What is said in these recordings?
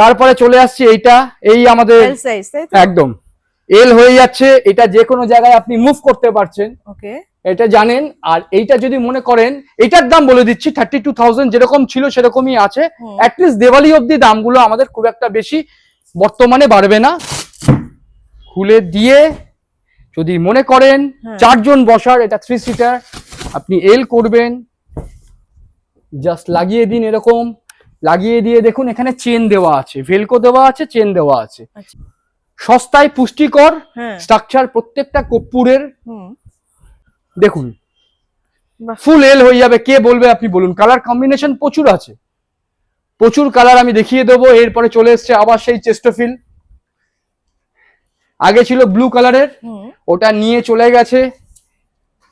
তারপরে চলে আসছে এইটা এই আমাদের একদম। এল হয়ে যাচ্ছে এটা যে কোনো জায়গায় আপনি মুভ করতে পারছেন। ওকে এটা জানেন আর এইটা যদি মনে করেন এটার দাম বলে দিচ্ছি থার্টি টু থাউজেন্ড যেরকম ছিল সেরকমই আছে। অ্যাটলিস্ট দেওয়ালি অব্দি দামগুলো আমাদের খুব একটা বেশি বর্তমানে বাড়বে না। খুলে দিয়ে যদি মনে করেন হ্যাঁ। চারজন বসার এটা থ্রি সিটার আপনি এল করবেন। জাস্ট লাগিয়ে দিন এরকম। লাগিয়ে দিয়ে দেখুন এখানে চেন দেওয়া আছে ভেলকো দেওয়া আছে চেন দেওয়া আছে। আচ্ছা। সস্তায় পুষ্টিকর হ্যাঁ। স্ট্রাকচার প্রত্যেকটা কর্পূরের। দেখুন ফুল এল হয়ে যাবে কে বলবে আপনি বলুন। কালার কম্বিনেশন প্রচুর আছে। প্রচুর কালার আমি দেখিয়ে দেবো এরপরে চলে এসছে আবার সেই চেস্টোফিল আগে ছিল ব্লু কালারের ওটা নিয়ে চলে গেছে।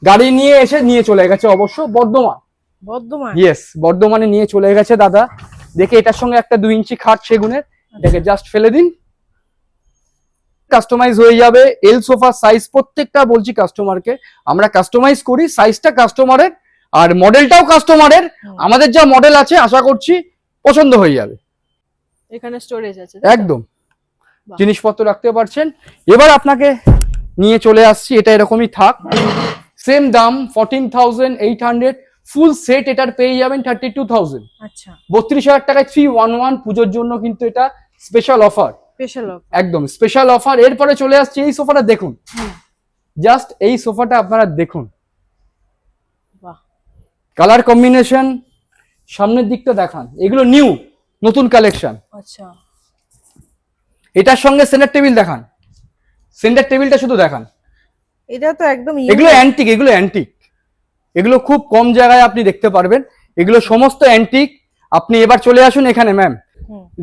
গাড়ি নিয়ে এসে নিয়ে চলে গেছে অবশ্য বর্ধমান। বর্ধমান? ইয়েস বর্ধমানে নিয়ে চলে গেছে দাদা। দেখে এটার সঙ্গে একটা দুই ইঞ্চি খাট সেগুনের এটাকে জাস্ট ফেলে দিন। কাস্টমাইজ হয়ে যাবে। এল সোফা সাইজ প্রত্যেকটা বলছি কাস্টমারকে আমরা কাস্টমাইজ করি সাইজটা কাস্টমারের আর মডেলটাও কাস্টমারের আমাদের যা মডেল আছে আশা করছি পছন্দ হয়ে যাবে। এখানে স্টোরেজ আছে একদম। জিনিসপত্র রাখতে পারছেন। এবার আপনাকে নিয়ে চলে আসছি এটা এরকমই থাক। সেম দাম fourteen thousand eight hundred full set এটার পেয়ে যাবেন থার্টি টু থাউজেন্ড আচ্ছা। বত্রিশ হাজার টাকায় থ্রি ওয়ান ওয়ান পুজোর জন্য কিন্তু এটা স্পেশাল অফার একদম স্পেশাল অফার এরপরে চলে আসছে এই সোফাটা দেখুন। জাস্ট এই সোফাটা আপনারা দেখুন। বাহ। কালার কম্বিনেশন সামনের দিকটা দেখান। এগুলো নিউ নতুন কালেকশন আচ্ছা। এটার সঙ্গে সেন্টার টেবিল দেখান। সেন্টার টেবিলটা শুধু দেখান। এটা তো একদম এগুলো অ্যান্টিক এগুলো অ্যান্টিক এগুলো খুব কম জায়গায় আপনি দেখতে পারবেন। এগুলো সমস্ত অ্যান্টিক আপনি এবার চলে আসুন এখানে ম্যাম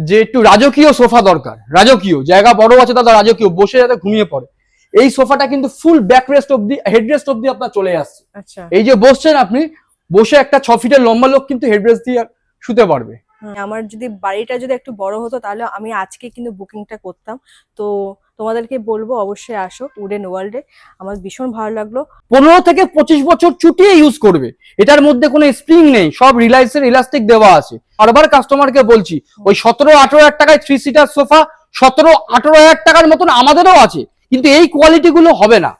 যে একটু রাজকীয় সোফা দরকার রাজকীয়। জায়গা বড় আছে দাদা রাজকীয় বসে যাতে ঘুমিয়ে পড়ে। এই সোফাটা কিন্তু ফুল ব্যাক রেস্ট অব্দি হেড রেস্ট অব্দি আপনার চলে আসছে। আচ্ছা। এই যে বসছেন আপনি বসে একটা ছ ফিটের লম্বা লোক কিন্তু হেড রেস্ট দিয়ে শুতে পারবে। আমার যদি বাড়িটা যদি একটু বড় হতো তাহলে আমি আজকে কিন্তু বুকিংটা করতাম। তো তোমাদেরকে বলব অবশ্যই আসো উডেন ওয়ার্ল্ডে আমার ভীষণ ভালো লাগল। পনেরো থেকে পঁচিশ বছর ছুটিয়ে ইউজ করবে। এটার মধ্যে কোনো স্প্রিং নেই সব রিলায়েন্সের ইলাস্টিক দেওয়া আছে। বারবার কাস্টমারকে বলছি ওই সতেরো আঠেরো হাজার টাকায় থ্রি সিটার সোফা সতেরো আঠেরো হাজার টাকার মতন আমাদেরও আছে কিন্তু এই কোয়ালিটিগুলো হবে না।